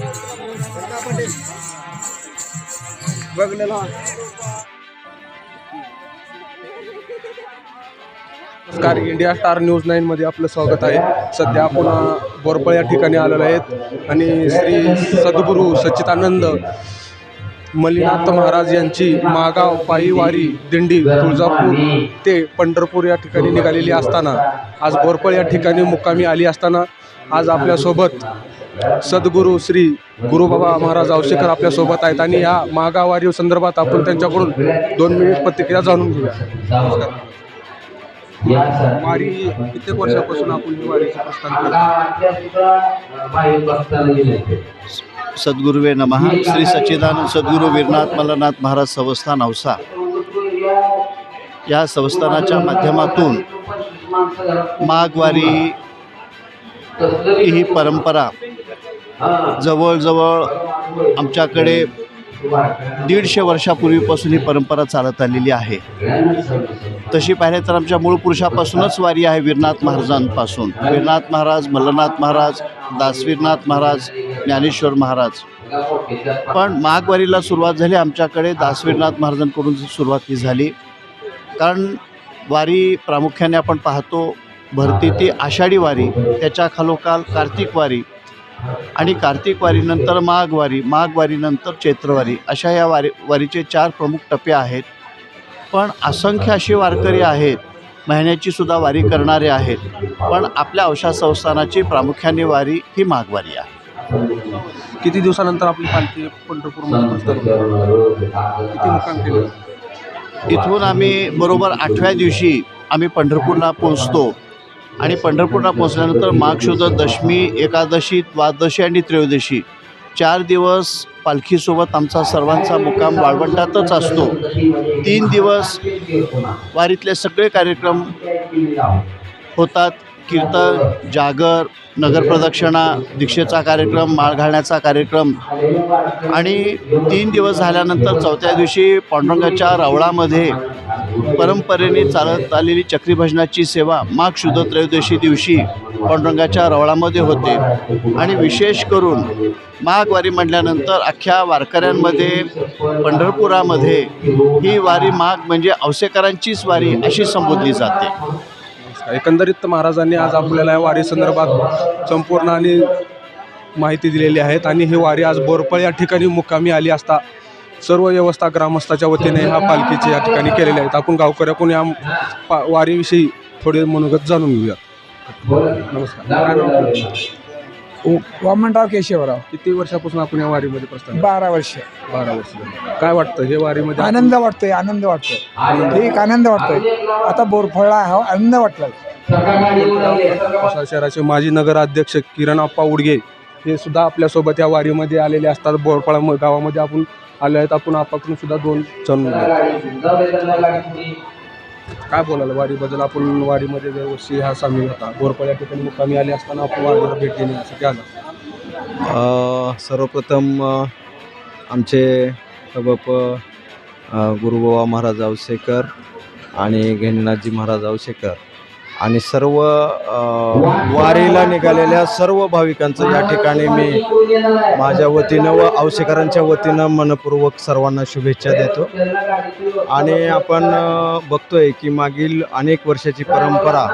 नमस्कार India star news नाईनमध्ये आपलं स्वागत आहे. सध्या आपण बोरपळ या ठिकाणी आलेलो आहेत. आणि श्री सद्गुरू सच्चिदानंद मल्लीनाथ महाराज यांची मागाव पायीवारी दिंडी तुळजापूर ते पंढरपूर या ठिकाणी निघालेली असताना आज बोरपळ या ठिकाणी मुक्कामी आली असताना आज आपल्यासोबत सद्गुरू श्री गुरुबाबा महाराज औशेकर आपल्यासोबत आहेत आणि या मागावारी संदर्भात आपण त्यांच्याकडून दोन मिनिट प्रतिक्रिया जाणून घेऊया. वारी कित्येक वर्षापासून आपण ही वारीचं प्रस्थान सद्गुरुवे नमः. श्री सच्चिदानंद सद्गुरू वीरनाथ मल्लनाथ महाराज संस्थान औसा. या संस्थानाच्या माध्यमातून माघवारी ही परंपरा जवळजवळ आमच्याकडे दीडशे वर्षापूर्वीपासून ही परंपरा चालत आलेली आहे. तशी पाहिले तर आमच्या मूळ पुरुषापासूनच वारी आहे वीरनाथ महाराजांपासून. वीरनाथ महाराज मल्लनाथ महाराज दासवीरनाथ महाराज ज्ञानेश्वर महाराज. पण माघवारीला सुरुवात झाली. आमच्याकडे दासवीरनाथ महाराजांकडून सुरुवात ही झाली. कारण वारी प्रामुख्याने आपण पाहतो भरती ती आषाढी वारी त्याच्या खालोखाल कार्तिक वारी आणि कार्तिक वारीनंतर माघवारी माघवारीनंतर चैत्रवारी अशा या वारी वारीचे चार प्रमुख टप्पे आहेत. पण असंख्य असे वारकरी आहेत महिन्याची सुद्धा वारी करणारे आहेत. पण आपल्या अवशा संस्थानाची प्रामुख्याने वारी ही माघवारी आहे. किती दिवसानंतर आपली पालखी पंढरपूरमध्ये किती मुक्काम इथून आम्ही बरोबर आठव्या दिवशी आम्ही पंढरपूरला पोहोचतो. आणि पंढरपूरला पोहोचल्यानंतर माघ दशमी एकादशी द्वादशी आणि त्रयोदशी चार दिवस पालखीसोबत आमचा सर्वांचा मुक्काम वाळवंटातच असतो. तीन दिवस वारीतले सगळे कार्यक्रम होतात. कीर्तन जागर नगरप्रदक्षिणा दीक्षेचा कार्यक्रम माळ घालण्याचा कार्यक्रम. आणि तीन दिवस झाल्यानंतर चौथ्या दिवशी पांडुरंगाच्या रावळामध्ये परंपरेने चालत आलेली चक्रीभजनाची सेवा माघ शुद्ध त्रयोदशी दिवशी पांडुरंगाच्या रवळामध्ये होते. आणि विशेष करून महागवारी म्हटल्यानंतर अख्ख्या वारकऱ्यांमध्ये पंढरपुरामध्ये ही वारी माघ म्हणजे औसेकरांचीच वारी अशी संबोधली जाते. एकंदरीत महाराजांनी आज आपल्याला या वारीसंदर्भात संपूर्ण आणि माहिती दिलेली आहेत आणि ही वारी आज बोरपळ या ठिकाणी मुक्कामी आली असता सर्व व्यवस्था ग्रामस्थाच्या वतीने ह्या पालखीचे या ठिकाणी केलेल्या आहेत. आपण गावकऱ्याकडून या पा वारीविषयी थोडे मनोगत जाणून घेऊया नमस्कार. वामनराव केशवराव. किती वर्षापासून आपण या वारीमध्ये प्रस्थान बारा वर्ष. बारा वर्ष झाली. काय वाटतं? हे वारीमध्ये आनंद वाटतोय आनंद वाटतोय. ठीक आनंद वाटतोय. आता बोरफळला हा आनंद वाटला शहराचे माजी नगराध्यक्ष किरण आप्पा उडगे हे सुद्धा आपल्यासोबत या वारीमध्ये आलेले असतात. बोरपाळा म- गावामध्ये आपण आले आहेत. आपण आपाकडून सुद्धा दोन घेऊ. काय बोलाल? वारीबद्दल आपण वारीमध्ये दरवर्षी हा सामील होता. बोरपाळ या ठिकाणी मुक्कामी आले असताना आपण वारीला भेट देण्यासाठी आला. सर्वप्रथम आमचे बाप गुरुबाबा महाराज आवशेकर आणि घेणनाथजी महाराज आवशेकर आणि सर्व वारीला निघालेल्या सर्व भाविकांचं या ठिकाणी मी माझ्या वतीनं व औसेकरांच्या वतीनं मनपूर्वक सर्वांना शुभेच्छा देतो. आणि आपण बघतोय की मागील अनेक वर्षाची परंपरा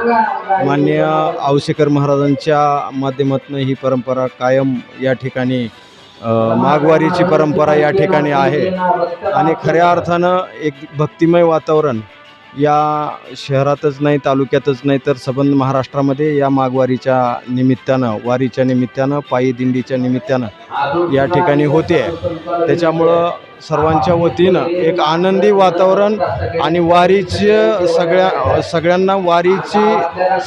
मान्य औसेकर महाराजांच्या माध्यमातून ही परंपरा कायम या ठिकाणी माघवारीची परंपरा या ठिकाणी आहे. आणि खऱ्या अर्थानं एक भक्तिमय वातावरण या शहरातच नाही तालुक्यातच नाही तर संबंध महाराष्ट्रामध्ये या माघवारीच्या निमित्तानं वारीच्या निमित्तानं पायी दिंडीच्या निमित्तानं या ठिकाणी होते. त्याच्यामुळं सर्वांच्या वतीनं एक आनंदी वातावरण आणि वारीची सगळ्या सगळ्यांना वारीची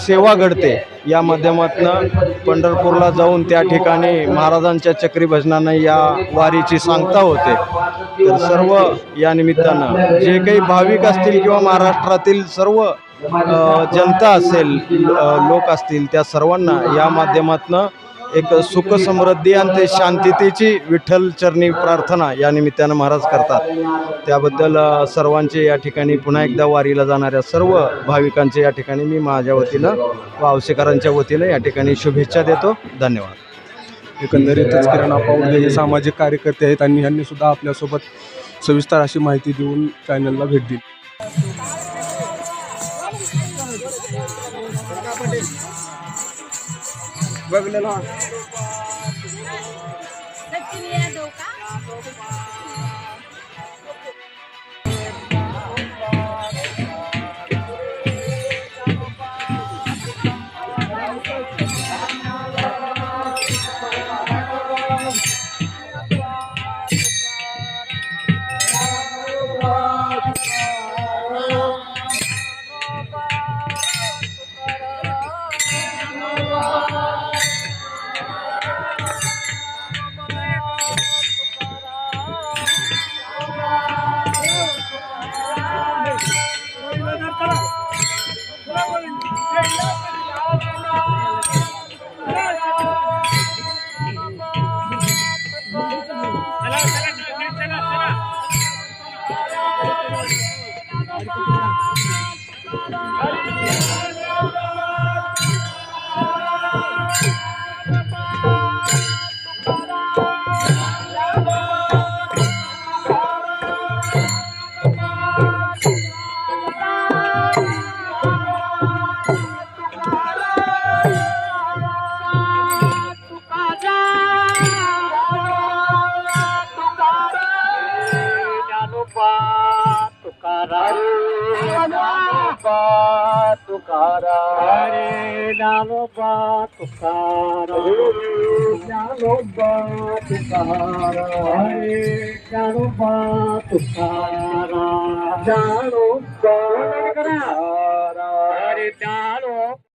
सेवा घडते. या माध्यमातून पंढरपूरला जाऊन त्या ठिकाणी महाराजांच्या चक्री भजनानं या वारीची सांगता होते. तर सर्व या निमित्तानं जे काही भाविक असतील किंवा महाराष्ट्रातील सर्व जनता असेल लोक असतील त्या सर्वांना या माध्यमातनं एक सुख समृद्धी आणि ते शांततेची विठ्ठल चरणी प्रार्थना या निमित्तानं महाराज करतात. त्याबद्दल सर्वांचे या ठिकाणी पुन्हा एकदा वारीला जाणाऱ्या सर्व भाविकांचे या ठिकाणी मी माझ्या वतीनं व आवसेकरांच्या वतीनं या ठिकाणी शुभेच्छा देतो. धन्यवाद. एकंदरीतच किराणा आपले हे सामाजिक कार्यकर्ते आहेत आणि यांनी सुद्धा आपल्यासोबत सविस्तर अशी माहिती देऊन चॅनलला भेट दिली. बघलेला. Thank you. باڪارا اري ڏاڍو بات چالو بات تارا چالو اري چارو